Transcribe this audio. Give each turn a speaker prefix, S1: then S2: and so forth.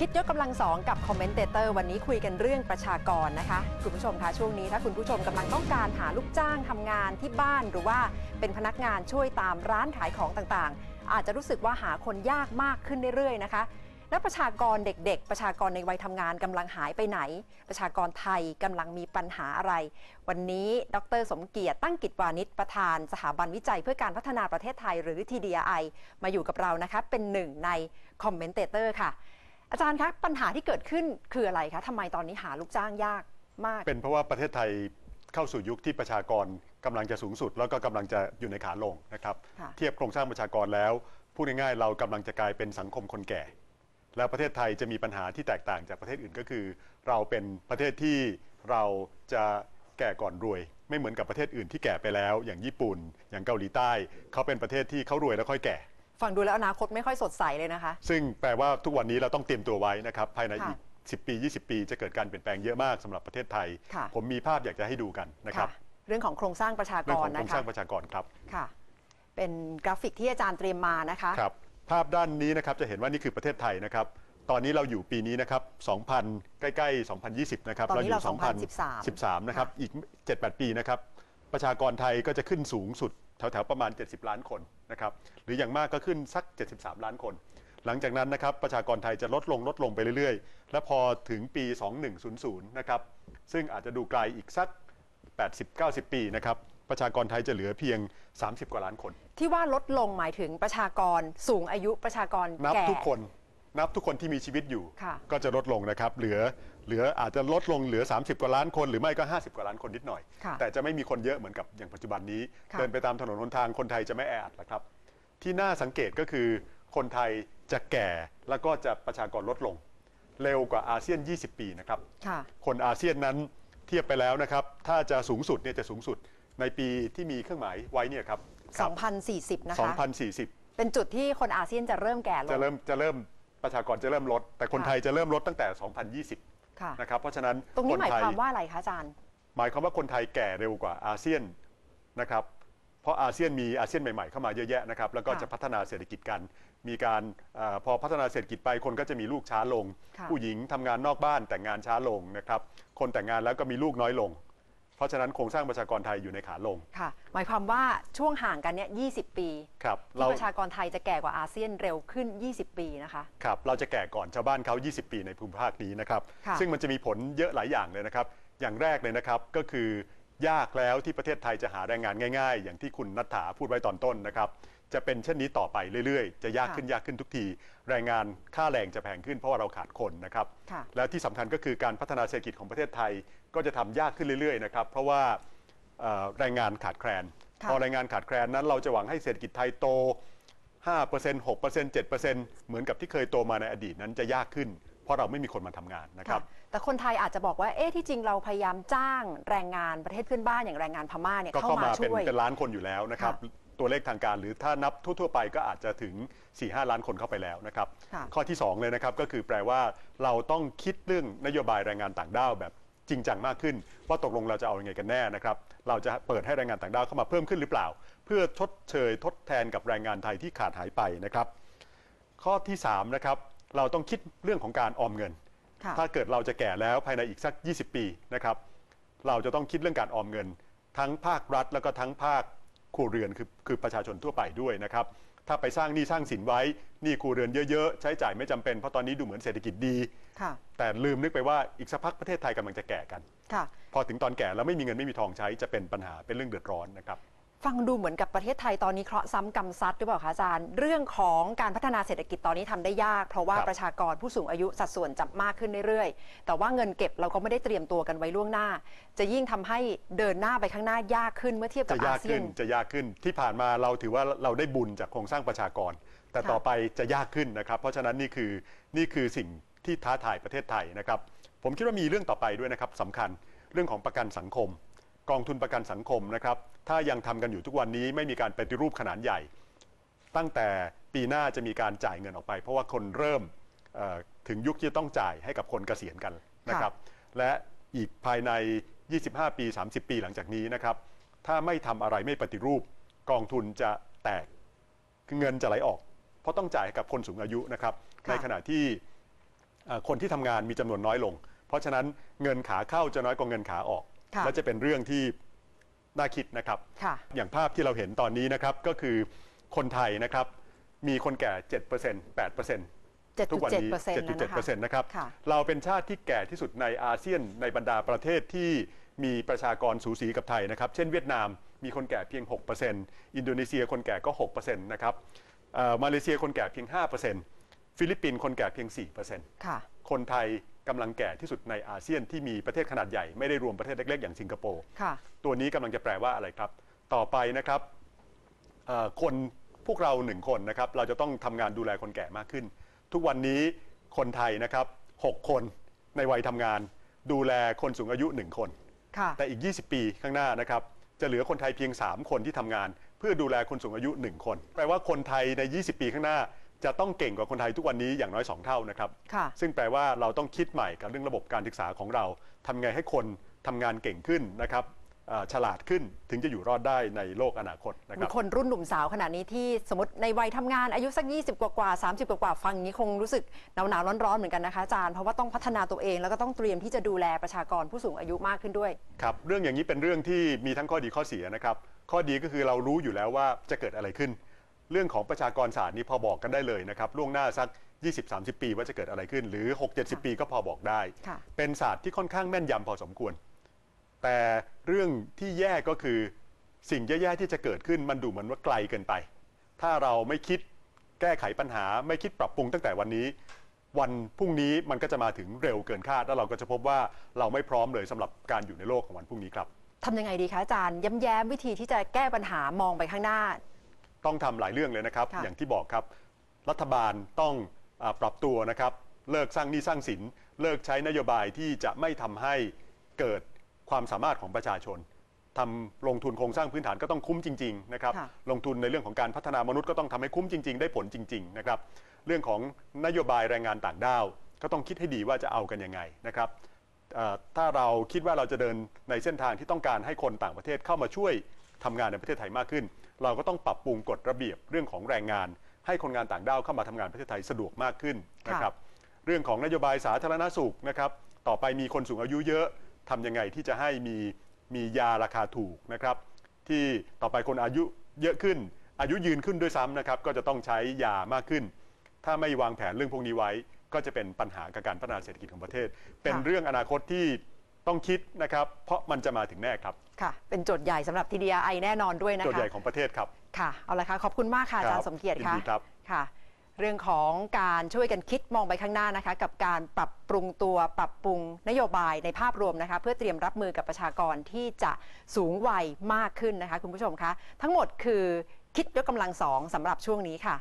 S1: คิดยกกำลังสองกับคอมเมนเตเตอร์วันนี้คุยกันเรื่องประชากรนะคะ คุณผู้ชมคะช่วงนี้ถ้าคุณผู้ชมกำลังต้องการหาลูกจ้างทำงานที่บ้านหรือว่าเป็นพนักงานช่วยตามร้านขายของต่างๆ อาจจะรู้สึกว่าหาคนยากมากขึ้นเรื่อยๆนะคะและประชากรเด็กๆ ประชากรในวัยทำงานกำลังหายไปไหน ประชากรไทยกำลังมีปัญหาอะไร วันนี้ดร สมเกียรติตั้งกิจวานิชประธาน สถาบันวิจัยเพื่อการพัฒนาประเทศไทยหรือ TDI มาอยู่กับเรานะคะเป็นหนึ่งในคอมเมนเตเตอร์ค่ะ อาจารย์คะปัญหาที่เกิดขึ้นคืออะไรคะทำไมตอนนี้หาลูกจ้างยากมาก
S2: เป็นเพราะว่าประเทศไทยเข้าสู่ยุคที่ประชากรกำลังจะสูงสุด แล้วก็กำลังจะอยู่ในขาลงนะครับ
S1: ค่ะ
S2: เทียบโครงสร้างประชากรแล้วพูดง่ายๆเรากำลังจะกลายเป็นสังคมคนแก่ แล้วประเทศไทยจะมีปัญหาที่แตกต่างจากประเทศอื่นก็คือ เราเป็นประเทศที่เราจะแก่ก่อนรวย ไม่เหมือนกับประเทศอื่นที่แก่ไปแล้ว อย่างญี่ปุ่น อย่างเกาหลีใต้ เขาเป็นประเทศที่เขารวยแล้วค่อยแก่
S1: ฟังดูแล้วอนาคตไม่ค่อยสดใสเลยนะคะ
S2: ซึ่งแปลว่าทุกวันนี้เราต้องเตรียมตัวไว้นะครับภายใน
S1: ค่ะ
S2: อีก 10 ปี 20 ปี จะเกิดการเปลี่ยนแปลงเยอะมากสำหรับประเทศไทย
S1: ค่ะ
S2: ผมมีภาพอยากจะให้ดูกันนะครับ
S1: เรื่องของโครงสร้างประชาก
S2: เรื่องข
S1: ร
S2: องโคร
S1: นะ
S2: งส
S1: คะ
S2: ร้างประชากรครับ
S1: ค่ะ เป็นกราฟิกที่อาจารย์เตรียมมานะคะ
S2: ครับภาพด้านนี้นะครับจะเห็นว่านี่คือประเทศไทยนะครับ ตอนนี้เราอยู่ปีนี้นะครับ 2000 ใกล้ๆ 2020 นะครับ
S1: ตอนนี้เรา
S2: ยู่
S1: 2013
S2: 13 นะครับ อีก 7-8 ปีนะครับ ประชากรไทยก็จะขึ้นสูงสุดแถวๆประมาณ 70 ล้านคนนะครับหรืออย่างมากก็ขึ้นสัก 73 ล้านคน หลังจากนั้นนะครับประชากรไทยจะลดลงลดลงไปเรื่อยๆ และพอถึงปี 2100 นะครับซึ่งอาจจะดูไกลอีกสัก 80-90 ปีนะครับประชากรไทยจะเหลือเพียง 30 กว่าล้านคน
S1: ที่ว่าลดลงหมายถึงประชากรสูงอายุประชากร
S2: นับ
S1: แก่
S2: ทุกคน นับทุกคนที่มีชีวิตอยู่
S1: ค่ะ
S2: ก็จะลดลงนะครับ เหลือเหลืออาจจะลดลงเหลือ 30 กว่าล้านคนหรือไม่ก็ 50 กว่าล้านคนนิดหน่อย
S1: ค่ะ
S2: แต่จะไม่มีคนเยอะเหมือนกับอย่างปัจจุบันนี้
S1: ค่ะ
S2: เดินไปตามถนนหนทางคนไทยจะไม่แออัดละครับ ที่น่าสังเกตก็คือคนไทยจะแก่แล้วก็จะประชากรลดลง เร็วกว่าอาเซียน 20 ปีนะครับ
S1: ค่ะ
S2: คนอาเซียนนั้นเทียบไปแล้วนะครับ ถ้าจะสูงสุดเนี่ยจะสูงสุดในปีที่มีเครื่องหมายไว้เนี่ยครับครับ
S1: 2040 นะคะ
S2: 2040
S1: เป็นจุดที่คนอาเซียนจะเริ่มแก่ล
S2: จะ
S1: ง
S2: เริ่มจะเริ่ม ประชากรจะเริ่มลด แต่คน
S1: ค่ะ
S2: ไทยจะเริ่มลดตั้งแต่2020
S1: ค่ะ
S2: นะครับ เพราะฉะนั้น
S1: ตรงนี้
S2: ค
S1: หมาย
S2: ไทย
S1: ความว่าอะไรคะอาจารย์
S2: หมายความว่าคนไทยแก่เร็วกว่าอาเซียนนะครับ เพราะอาเซียนมีอาเซียนใหม่ๆ เข้ามาเยอะแยะนะครับ แล้วก็
S1: ค่ะ
S2: จะพัฒนาเศรษฐกิจกัน มีการเออพอพัฒนาเศรษฐกิจไปคนก็จะมีลูกช้าลง
S1: ค่ะ
S2: ผู้หญิงทำงานนอกบ้านแต่งงานช้าลงนะครับ คนแต่งงานแล้วก็มีลูกน้อยลง เพราะฉะนั้นโครงสร้างประชากรไทยอยู่ในขาลง
S1: ค่ะ หมายความว่าช่วงห่างกันเนี่ย20ปี
S2: ครับ
S1: ที่
S2: เรา
S1: ประชากรไทยจะแก่กว่าอาเซียนเร็วขึ้น 20 ปีนะคะ
S2: ครับ เราจะแก่ก่อนชาวบ้านเขา 20 ปีในภูมิภาคนี้นะครับ
S1: ค่ะ
S2: ซึ่งมันจะมีผลเยอะหลายอย่างเลยนะครับ อย่างแรกเลยนะครับก็คือยากแล้วที่ประเทศไทยจะหาแรงงานง่าย ๆ อย่างที่คุณนัทธาพูดไว้ตอนต้นนะครับ จะเป็นเช่นนี้ต่อไปเรื่อยๆ จะยากขึ้นยากขึ้นทุกที แรงงานค่าแรงจะแพงขึ้นเพราะว่าเราขาดคนนะครับ
S1: ค่ะ
S2: แล้วที่สำคัญก็คือการพัฒนาเศรษฐกิจของประเทศไทยก็จะทำยากขึ้นเรื่อยๆนะครับเพราะว่าเอ่อแรงงานขาดแคลน
S1: ค่ะ
S2: พอแรงงานขาดแคลนนั้น เราจะหวังให้เศรษฐกิจไทยโต 5% 6% 7%เหมือนกับที่เคยโตมาในอดีตนั้นจะยากขึ้น เพราะเราไม่มีคนมาทำงานนะครับ
S1: แต่คนไทยอาจจะบอกว่า เอ๊ะ ที่จริงเราพยายามจ้างแรงงานประเทศเพื่อนบ้านอย่างแรงงานพม่าเนี่ย
S2: ก็
S1: เข้า
S2: เข้า
S1: มา
S2: มาเป็น
S1: ช่วย
S2: เป็นล้านคนอยู่แล้วนะครับ
S1: ค่ะ
S2: ตัวเลขทางการ หรือถ้านับทั่วๆไปก็อาจจะถึง 4-5 ล้านคนเข้าไปแล้วนะครับ
S1: ค่ะ
S2: ข้อที่ 2 เลยนะครับก็คือแปลว่าเราต้องคิดเรื่องนโยบายแรงงานต่างด้าวแบบจริงจังมากขึ้น ว่าตกลงเราจะเอาอยัางไงกันแน่นะครับเราจะเปิดให้แรงงานต่างด้าวเข้ามาเพิ่มขึ้นหรือเปล่า เพื่อทดเชยทดแทนกับแรงงานไทยที่ขาดหายไปนะครับข้อที่3นะครับเราต้องคิดเรื่องของการออมเงิน
S1: ค่ะ
S2: ถ้าเกิดเราจะแก่แล้วภายในอีกสัก 20 ปีนะครับเราจะต้องคิดเรื่องการออมเงิน ทั้งภาครัฐแล้วก็ทั้งภาค ครัวเรือนคือคือประชาชนทั่วไปด้วยนะครับถ้าไปสร้างหนี้สร้างสินไว้หนี้ครัวเรือนเยอะๆ ใช้จ่ายไม่จำเป็นเพราะตอนนี้ดูเหมือนเศรษฐกิจดี
S1: ค่ะ
S2: แต่ลืมนึกไปว่าอีกสักพักประเทศไทยกำลังจะแก่กัน
S1: ค่ะ
S2: พอถึงตอนแก่แล้วไม่มีเงินไม่มีทองใช้จะเป็นปัญหาเป็นเรื่องเดือดร้อนนะครับ
S1: ฟังดูเหมือนกับประเทศไทยตอนนี้เคราะห์ซ้ำกรรมซัดหรือเปล่าคะอาจารย์ เรื่องของการพัฒนาเศรษฐกิจตอนนี้ทำได้ยาก เพราะว่า
S2: ครับ
S1: ประชากรผู้สูงอายุสัดส่วนจับมากขึ้นเรื่อยๆ แต่ว่าเงินเก็บเราก็ไม่ได้เตรียมตัวกันไว้ล่วงหน้า จะยิ่งทำให้เดินหน้าไปข้างหน้ายากขึ้นเมื่อเทียบกับ
S2: จะ
S1: อายา
S2: ก
S1: เซีย
S2: ขึ้
S1: น
S2: นจะยากขึ้นที่ผ่านมาเราถือว่าเราได้บุญจากโครงสร้างประชากร แต่
S1: ค่ะ
S2: ต่อไปจะยากขึ้นนะครับ เพราะฉะนั้นนี่คือนี่คือสิ่งที่ท้าทายประเทศไทยนะครับ ผมคิดว่ามีเรื่องต่อไปด้วยนะครับสำคัญเรื่องของประกันสังคม กองทุนประกันสังคมนะครับ ถ้ายังทำกันอยู่ทุกวันนี้ไม่มีการปฏิรูปขนาดใหญ่ ตั้งแต่ปีหน้าจะมีการจ่ายเงินออกไป เพราะว่าคนเริ่มเอ่อถึงยุคที่จะต้องจ่ายให้กับคนเกษียณกันนะครับ และอีกภายใน 25 ปี 30 ปีหลังจากนี้นะครับ ถ้าไม่ทำอะไรไม่ปฏิรูป กองทุนจะแตกคือเงินจะไหลออก เพราะต้องจ่ายให้กับคนสูงอายุนะครับ
S1: ค่ะ
S2: ในขณะที่เอ่อคนที่ทำงานมีจำนวนน้อยลง เพราะฉะนั้นเงินขาเข้าจะน้อยกว่าเงินขาออก
S1: ค่ะ
S2: และจะเป็นเรื่องที่น่าคิดนะครับ
S1: ค่ะ
S2: อย่างภาพที่เราเห็นตอนนี้นะครับก็คือคนไทยนะครับมีคนแก่ 7% 8%ทุกวันนี้
S1: 7.7%นะคะ
S2: 7.7%นะครับ
S1: ค่ะ
S2: เราเป็นชาติที่แก่ที่สุดในอาเซียนในบรรดาประเทศที่มีประชากรสูสีกับไทยนะครับ เช่นเวียดนามมีคนแก่เพียง 6%อินโดนีเซียคนแก่ก็ 6%นะครับเอ่อมาเลเซียคนแก่เพียง 5%ฟิลิปปินส์คนแก่เพียง 4%
S1: ค่ะ
S2: คนไทย กำลังแก่ที่สุดในอาเซียนที่มีประเทศขนาดใหญ่ไม่ได้รวมประเทศเล็ก ๆ อย่างสิงคโปร์
S1: ค่ะ
S2: ตัวนี้กำลังจะแปลว่าอะไรครับ ต่อไปนะครับเอ่อคนพวกเราหนึ่งคนนะครับ เราจะต้องทำงานดูแลคนแก่มากขึ้น ทุกวันนี้คนไทยนะครับหกคนในวัยทำงาน ดูแลคนสูงอายุหนึ่งคน
S1: ค่ะ
S2: แต่อีก 20 ปีข้างหน้านะครับ จะเหลือคนไทยเพียง 3 คนที่ทำงาน เพื่อดูแลคนสูงอายุ 1 คน แปลว่าคนไทยใน 20 ปีข้างหน้า จะต้องเก่งกว่าคนไทยทุกวันนี้อย่างน้อย 2 เท่านะครับ
S1: ค่ะ
S2: ซึ่งแปลว่าเราต้องคิดใหม่กับเรื่องระบบการศึกษาของเราทำไงให้คนทำงานเก่งขึ้นนะครับเอ่อฉลาดขึ้นถึงจะอยู่รอดได้ในโลกอนาคตนะค
S1: มี
S2: รับ
S1: คนรุ่นหนุ่มสาวขนาดนี้ที่สมมติในวัยทำงานอายุสัก 20 กว่ากว่าๆ30 กว่ากว่าๆฟังอย่างนี้คงรู้สึกหนาวหนาวร้อนร้อนๆเหมือนกันนะคะอาจารย์เพราะว่าต้องพัฒนาตัวเองแล้วก็ต้องเตรียมที่จะดูแลประชากรผู้สูงอายุมากขึ้นด้วย
S2: ครับเรื่องอย่างนี้เป็นเรื่องที่มีทั้งข้อดีข้อเสียนะครับข้อดีก็คือเรารู้อยู่แล้วว่าจะเกิดอะไรขึ้น เรื่องของประชากรศาสตร์นี้พอบอกกันได้เลยนะครับล่วงหน้าสัก 20-30 ปีว่าจะเกิดอะไรขึ้น หรือ 6-70 ปีก็พอบอกได้
S1: ค่ะ
S2: เป็นศาสตร์ที่ค่อนข้างแม่นยำพอสมควร แต่เรื่องที่แย่ก็คือสิ่งแย่ๆที่จะเกิดขึ้นมันดูเหมือนว่าไกลเกินไป ถ้าเราไม่คิดแก้ไขปัญหา ไม่คิดปรับปรุงตั้งแต่วันนี้ วันพรุ่งนี้มันก็จะมาถึงเร็วเกินคาด แล้วเราก็จะพบว่าเราไม่พร้อมเลยสำหรับการอยู่ในโลกของวันพรุ่งนี้ครับ
S1: ทำยังไงดีคะอาจารย์ย้ำแย้มวิธีที่จะแก้ปัญหามองไปข้างหน้า
S2: ต้องทำหลายเรื่องเลยนะครับ
S1: ค่ะ
S2: อย่างที่บอกครับ รัฐบาลต้องอาปรับตัวนะครับ เลิกสร้างหนี้สร้างสิน เลิกใช้นโยบายที่จะไม่ทำให้เกิดความสามารถของประชาชนทำลงทุนโครงสร้างพื้นฐานก็ต้องคุ้มจริงๆนะครับ
S1: ค่ะ
S2: ลงทุนในเรื่องของการพัฒนามนุษย์ก็ต้องทำให้คุ้มจริง ๆ ได้ผลจริง ๆ นะครับ เรื่องของนโยบายแรงงานต่างด้าว ก็ต้องคิดให้ดีว่าจะเอากันยังไงนะครับเอ่อถ้าเราคิดว่าเราจะเดินในเส้นทางที่ต้องการให้คนต่างประเทศเข้ามาช่วยทำงานในประเทศไทยมากขึ้น เราก็ต้องปรับปรุงกฎระเบียบเรื่องของแรงงาน ให้คนงานต่างด้าวเข้ามาทำงานประเทศไทยสะดวกมากขึ้นนะครับเรื่องของนโยบายสาธารณสุขนะครับต่อไปมีคนสูงอายุเยอะทำยังไงที่จะให้มีมียาราคาถูกนะครับที่ต่อไปคนอายุเยอะขึ้น อายุยืนขึ้นด้วยซ้ำนะครับก็จะต้องใช้ยามากขึ้น ถ้าไม่วางแผนเรื่องพวกนี้ไว้ก็จะเป็นปัญหากับการพัฒนาเศรษฐกิจของประเทศ เป็นเรื่องอนาคตที่ ต้องคิดนะครับ เพราะมันจะมาถึงแน่ครับ
S1: ค่ะ เป็นโจทย์ใหญ่สำหรับ TDI แน่นอนด้วยนะ
S2: โจทย์
S1: คะ
S2: ใหญ่ของประเทศครับ
S1: ค่ะ เอาละค่ะ ขอบคุณมากค่ะอาจารย์สมเกียรติ
S2: ยิน
S1: ค่ะ
S2: ดีครับ
S1: ค่ะ เรื่องของการช่วยกันคิดมองไปข้างหน้านะคะ กับการปรับปรุงตัวปรับปรุงนโยบายในภาพรวมนะคะ เพื่อเตรียมรับมือกับประชากรที่จะสูงวัยมากขึ้นนะคะ คุณผู้ชมคะ ทั้งหมดคือคิดยกกำลังสองสำหรับช่วงนี้ค่ะ